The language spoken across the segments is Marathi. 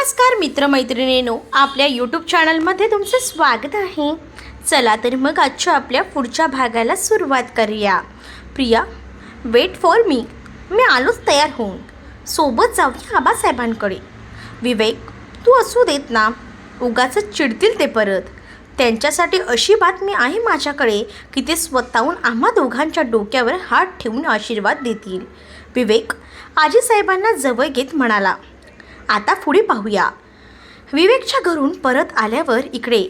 नमस्कार मित्रमैत्रिणींनो. आपल्या यूट्यूब चॅनलमध्ये तुमचं स्वागत आहे. चला तर मग आजच्या आपल्या पुढच्या भागाला सुरुवात करूया. प्रिया वेट फॉर मी मी आलोच तयार होऊन. सोबत जाऊया आबासाहेबांकडे. विवेक तू असू देत ना. उगाच चिडतील ते परत. त्यांच्यासाठी अशी बातमी आहे माझ्याकडे की ते स्वतःहून आम्हा दोघांच्या डोक्यावर हात ठेवून आशीर्वाद देतील. विवेक आजीसाहेबांना जवळ घेत म्हणाला आता पुढे पाहूया. विवेकच्या घरून परत आल्यावर इकडे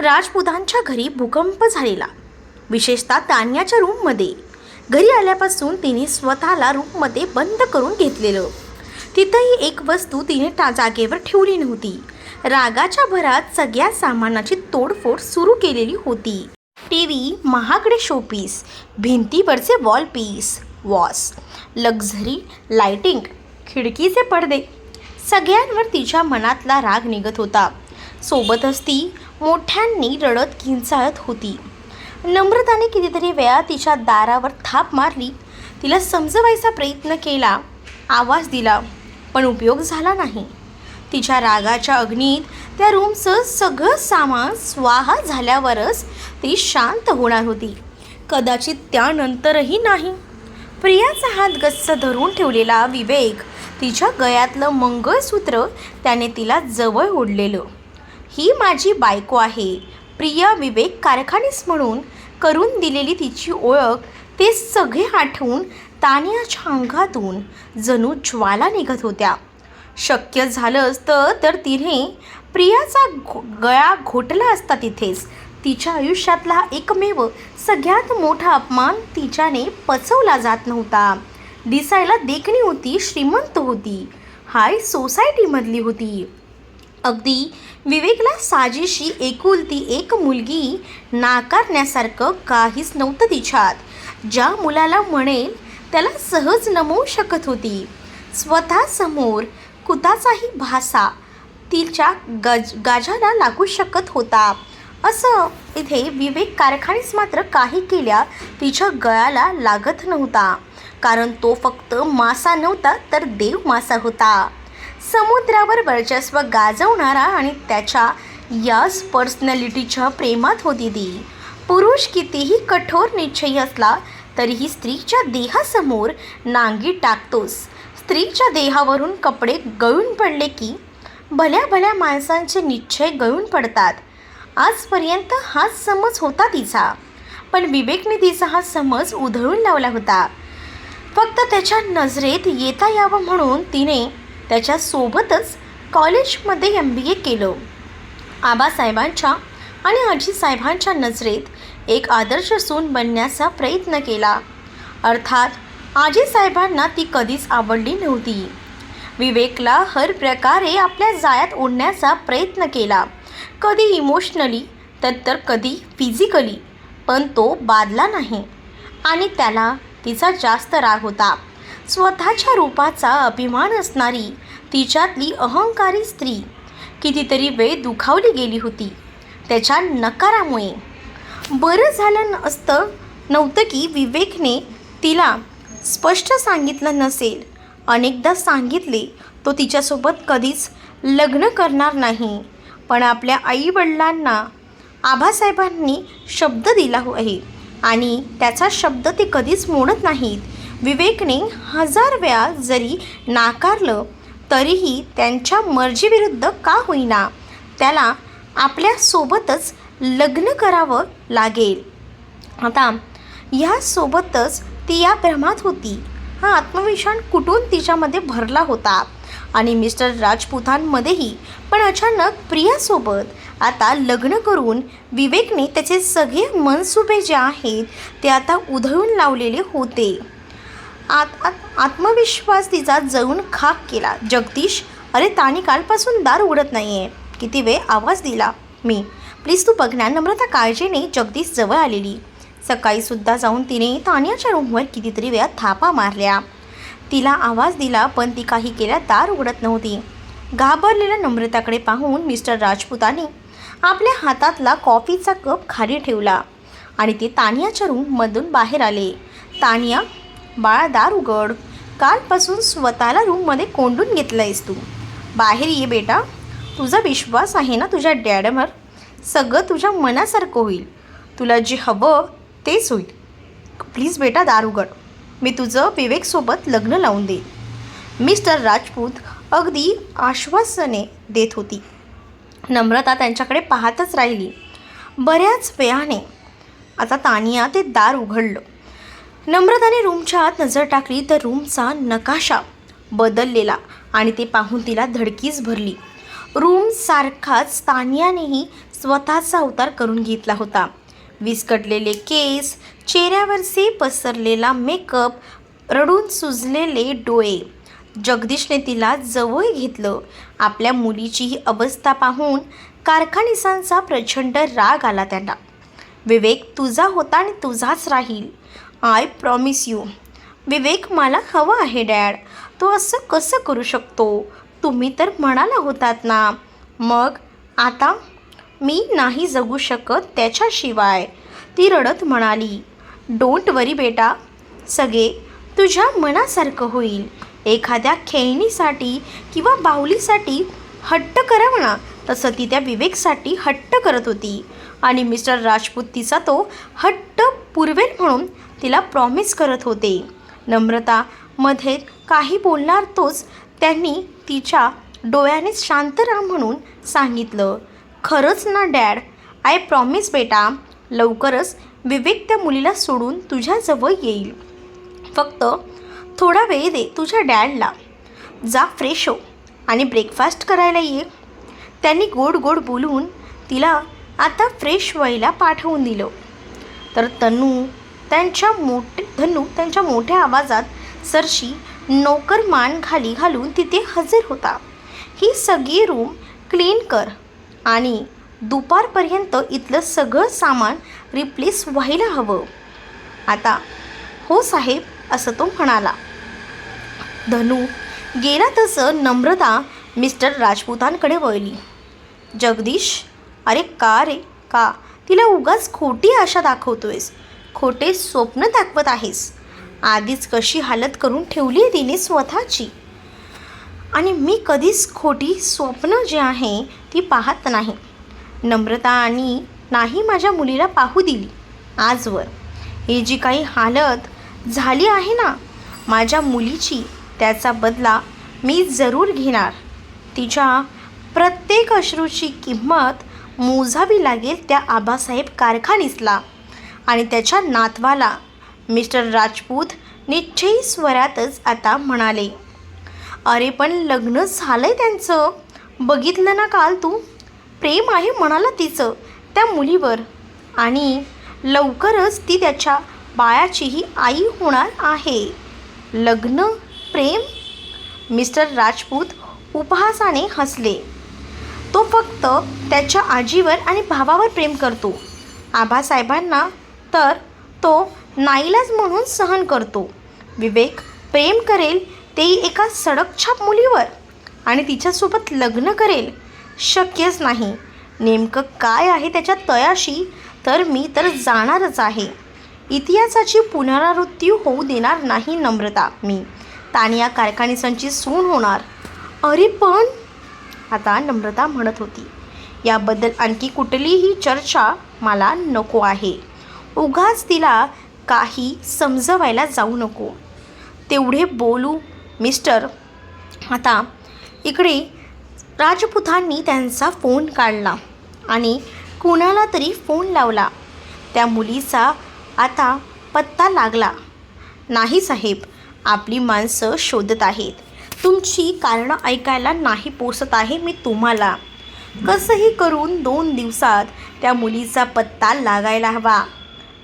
राजपुतांच्या घरी भूकंप झालेला. विशेषतः तान्याच्या रूममध्ये. घरी आल्यापासून तिने स्वतःला रूममध्ये बंद करून घेतलेलं. तिथंही एक वस्तू तिने टा जागेवर ठेवली नव्हती. रागाच्या भरात सगळ्या सामानाची तोडफोड सुरू केलेली होती. टी व्ही महागडे शोपीस भिंतीवरचे वॉल पीस वॉस लक्झरी लाइटिंग खिडकीचे पडदे सगळ्यांवर तिच्या मनातला राग निघत होता. सोबतच ती मोठ्यांनी रडत किंचाळत होती. नम्रताने कितीतरी वेळा तिच्या दारावर थाप मारली. तिला समजवायचा प्रयत्न केला. आवाज दिला पण उपयोग झाला नाही. तिच्या रागाच्या अग्नीत त्या रूमचं सगळं सामान स्वाहा झाल्यावरच ती शांत होणार होती. कदाचित त्यानंतरही नाही. प्रियाचा हात गच्च धरून ठेवलेला विवेक तिच्या गळ्यातलं मंगळसूत्र त्याने तिला जवळ ओढलेलं. ही माझी बायको आहे. प्रिया विवेक कारखानीस म्हणून करून दिलेली तिची ओळख ते सगळे आठवून तानियाच्या अंगातून जणू ज्वाला निघत होत्या. शक्य झालं असतं तर तिने प्रियाचा घो गळा घोटला असता तिथेच. तिच्या आयुष्यातला एकमेव सगळ्यात मोठा अपमान तिच्याने पचवला जात नव्हता. दिसायला देखणी होती श्रीमंत होती. हाय सोसायटीमधली होती. अगदी विवेकला साजेशी एकुलती एक मुलगी नाकारण्यासारखं काहीच नव्हतं तिच्यात. ज्या मुलाला म्हणेल त्याला सहज नमवू शकत होती. स्वतःसमोर कुताचाही भासा तिच्या गज गाजाला लागू शकत होता. असं इथे विवेक कारखानीस मात्र काही केल्या तिच्या गळ्याला लागत नव्हता. कारण तो फक्त मासा नव्हता तर देव मासा होता. समुद्रावर वर्चस्व गाजवणारा आणि त्याच्या याच पर्सनॅलिटीच्या प्रेमात होती ती पुरुष कितीही कठोर निश्चयी असला तरीही स्त्रीच्या देहासमोर नांगी टाकतोस. स्त्रीच्या देहावरून कपडे गळून पडले की भल्या भल्या माणसांचे निश्चय गळून पडतात. आजपर्यंत हाच समज होता तिचा. पण विवेकने तिचा हा समज उधळून लावला होता. फक्त त्याच्या नजरेत येता यावं म्हणून तिने त्याच्यासोबतच कॉलेजमध्ये एम बी ए केलं. आबासाहेबांच्या आणि आजीसाहेबांच्या नजरेत एक आदर्श सून बनण्याचा प्रयत्न केला. अर्थात आजीसाहेबांना ती कधीच आवडली नव्हती. विवेकला हर प्रकारे आपल्या जाळ्यात ओढण्याचा प्रयत्न केला. कधी इमोशनली तर तर कधी फिजिकली पण तो बादला नाही. आणि त्याला तिचा जास्त राग होता. स्वतःच्या रूपाचा अभिमान असणारी तिच्यातली अहंकारी स्त्री कितीतरी वेळ दुखावली गेली होती. त्याच्या नकारामुळे. बरं झालं न- असतं नव्हतं की विवेकने तिला स्पष्ट सांगितलं नसेल. अनेकदा सांगितले तो तिच्यासोबत कधीच लग्न करणार नाही. पण आपल्या आईवडिलांना आबासाहेबांनी शब्द दिला हो- आहे. आणि त्याचा शब्द ते कधीच मोडत नाहीत. विवेकने हजार वेळा जरी नाकारलं तरीही त्यांच्या मर्जीविरुद्ध का होईना त्याला आपल्यासोबतच लग्न करावं लागेल. आता ह्यासोबतच ती या भ्रमात होती. हा आत्मविश्वास कुठून तिच्यामध्ये भरला होता? आणि मिस्टर राजपुतांमध्येही पण अचानक प्रियासोबत आता लग्न करून विवेकने त्याचे सगळे मनसुबे जे आहेत ते आता उधळून लावलेले होते. आत आत आत्मविश्वास तिचा जळून खाक केला. जगदीश अरे तानी कालपासून दार उघडत नाही आहे किती वेळ आवाज दिला. मी. प्लीज तू बघण्या नम्रता काळजीने जगदीश जवळ आलेली. सकाळीसुद्धा जाऊन तिने तानियाच्या रूमवर कितीतरी वेळा थापा मारल्या. तिला आवाज दिला पण ती काही केल्या दार उघडत नव्हती. घाबरलेल्या नम्रताकडे पाहून मिस्टर राजपूताने आपल्या हातातला कॉफीचा कप खाली ठेवला आणि ते तानियाच्या रूममधून बाहेर आले. तानिया बाळादार उघड. कालपासून स्वतःला रूममध्ये कोंडून घेतलं आहेस तू. बाहेर ये बेटा. तुझा विश्वास आहे ना तुझ्या डॅडवर सगळं तुझ्या मनासारखं होईल. तुला जे हवं तेच होईल. प्लीज बेटा दार उघड. मी तुझं विवेकसोबत लग्न लावून देईन. मिस्टर राजपूत अगदी आश्वासने देत होती. नम्रता त्यांच्याकडे पाहतच राहिली. बऱ्याच वेळाने आता तानिया ते दार उघडलं. नम्रताने रूमच्या आत नजर टाकली तर रूमचा नकाशा बदललेला आणि ते पाहून तिला धडकीच भरली. रूम सारखाच तानियानेही स्वतःचा अवतार करून घेतला होता. विस्कटलेले केस चेहऱ्यावरचे पसरलेला मेकअप रडून सुजलेले डोळे. जगदीशने तिला जवळ घेतलं. आपल्या मुलीची ही अवस्था पाहून कारखानिसांचा प्रचंड राग आला त्यांना. विवेक तुझा होता आणि तुझाच राहील. आय प्रॉमिस यू विवेक मला हवं आहे डॅड. तो असं कसं करू शकतो? तुम्ही तर म्हणाला होतात ना. मग? आता? मी नाही जगू शकत त्याच्याशिवाय. ती रडत म्हणाली डोंट वरी बेटा. सगळे तुझ्या मनासारखं होईल. एखाद्या खेळणीसाठी किंवा बाहुलीसाठी हट्ट करावणा तसं ती त्या विवेकसाठी हट्ट करत होती. आणि मिस्टर राजपूत तिचा तो हट्ट पुरवेल म्हणून तिला प्रॉमिस करत होते. नम्रता मध्ये काही बोलणार तोच त्यांनी तिच्या डोळ्यानेच शांत राहा म्हणून सांगितलं. खरंच ना डॅड? आय प्रॉमिस बेटा. लवकरच विवेक त्या मुलीला सोडून तुझ्याजवळ येईल. फक्त थोडा वेळ दे तुझ्या डॅडला. जा फ्रेश हो आणि ब्रेकफास्ट करायला ये. त्यांनी गोड गोड बोलून तिला आता फ्रेश व्हायला पाठवून दिलं. तर तनू त्यांच्या मोठे धनू त्यांच्या मोठ्या आवाजात सरशी नोकर मान खाली घालून तिथे हजर होता. ही सगळी रूम क्लीन कर आणि दुपारपर्यंत इथलं सगळं सामान रिप्लेस व्हायला हवं. आता हो साहेब असं तो म्हणाला. धनू गेला तसं नम्रता मिस्टर राजपूतांकडे वळली. जगदीश अरे का रे का? तिला उगाच खोटी आशा दाखवतोयस. खोटे स्वप्न दाखवत आहेस. आधीच कशी हालत करून ठेवली आहे तिने स्वतःची. आणि मी कधीच खोटी स्वप्न जे आहे ती पाहत नाही. नम्रता आणि नाही माझ्या मुलीला पाहू दिली. आजवर. ही जी काही हालत झाली आहे ना? माझ्या मुलीची त्याचा बदला मी जरूर घेणार. तिच्या प्रत्येक अश्रूची किंमत मोजावी लागेल त्या आबासाहेब कारखानीसला आणि त्याच्या नातवाला मिस्टर राजपूत निश्चयी स्वरातच आता म्हणाले अरे पण लग्न झालं आहे त्यांचं? बघितलं ना काल तू? प्रेम आहे म्हणाला तिचं त्या मुलीवर आणि लवकरच ती त्याच्या बाळाचीही आई होणार आहे. लग्न प्रेम मिस्टर राजपूत उपहासाने हसले. तो फक्त त्याच्या आजीवर आणि भावावर प्रेम करतो. आबासाहेबांना तर तो नाईलाज म्हणून सहन करतो. विवेक प्रेम करेल तेही एका सडकछाप मुलीवर आणि तिच्यासोबत लग्न करेल शक्यच नाही. नेमकं काय आहे त्याच्या तयाशी तर मी तर जाणारच आहे. इतिहासाची पुनरावृत्ती होऊ देणार नाही नम्रता मी. तानिया कारखानिसांची सून होणार. अरे पण आता नम्रता म्हणत होती. याबद्दल आणखी कुठलीही चर्चा मला नको आहे. उगाच तिला काही समजवायला जाऊ नको. तेवढे बोलू मिस्टर. आता इकडे राजपुतांनी त्यांचा फोन काढला आणि कुणाला तरी फोन लावला. त्या मुलीचा आता पत्ता लागला. नाही साहेब आपली माणसं शोधत आहेत. तुमची कारणं ऐकायला नाही पोसत आहे मी तुम्हाला. कसंही करून दोन दिवसात त्या मुलीचा पत्ता लागायला हवा.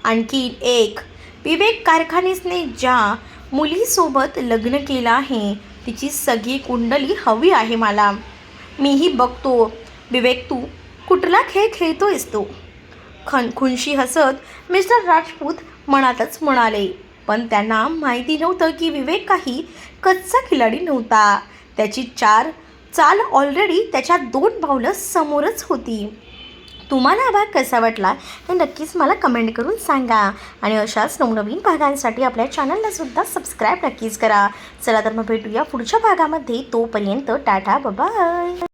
आणखी एक विवेक कारखानेसने ज्या मुलीसोबत लग्न केलं आहे तिची सगळी कुंडली हवी आहे मला. मीही बघतो. विवेक तू कुठला खेळ खेळतोयस तो? खन खुनशी हसत मिस्टर राजपूत मनातच म्हणाले. पण त्यांना माहिती नव्हतं की विवेक काही कच्चा खिलाडी नव्हता. त्याची चार चाल ऑलरेडी त्याच्या दोन पावलं समोरच होती. तुम्हाला हा भाग कसा वाटला हे नक्कीच मला कमेंट करून सांगा. आणि अशाच नवनवीन भागांसाठी आपल्या चॅनललासुद्धा सबस्क्राईब नक्कीच करा. चला तर मग भेटूया पुढच्या भागामध्ये. तोपर्यंत टाटा बाय